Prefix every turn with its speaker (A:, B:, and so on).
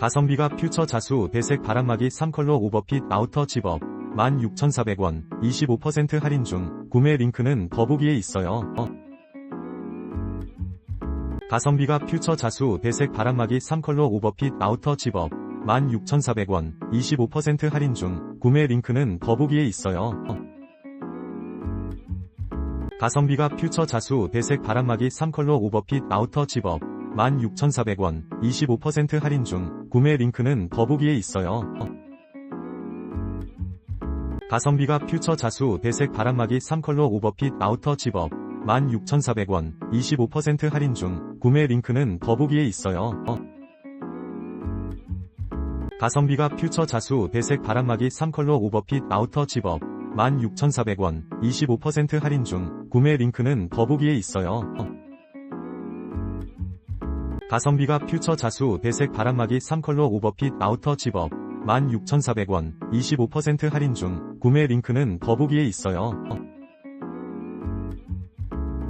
A: 가성비가 퓨처 자수 배색 바람막이 3컬러 오버핏 아우터 집업 16,400원 25% 할인 중 구매 링크는 더보기에 있어요. 어. 가성비가 퓨처 자수 배색 바람막이 3컬러 오버핏 아우터 집업 16,400원 25% 할인 중 구매 링크는 더보기에 있어요. 어. 가성비가 퓨처 자수 배색 바람막이 3컬러 오버핏 아우터 집업 16,400원 25% 할인 중 구매 링크는 더보기에 있어요. 어. 가성비가 퓨처 자수 배색 바람막이 3컬러 오버핏 아우터 집업 16,400원 25% 할인 중 구매 링크는 더보기에 있어요. 어. 가성비가 퓨처 자수 배색 바람막이 3컬러 오버핏 아우터 집업 16,400원 25% 할인 중 구매 링크는 더보기에 있어요. 어. 가성비가 퓨처 자수 배색 바람막이 3컬러 오버핏 아우터 집업 16,400원 25% 할인 중 구매 링크는 더보기에 있어요. 어.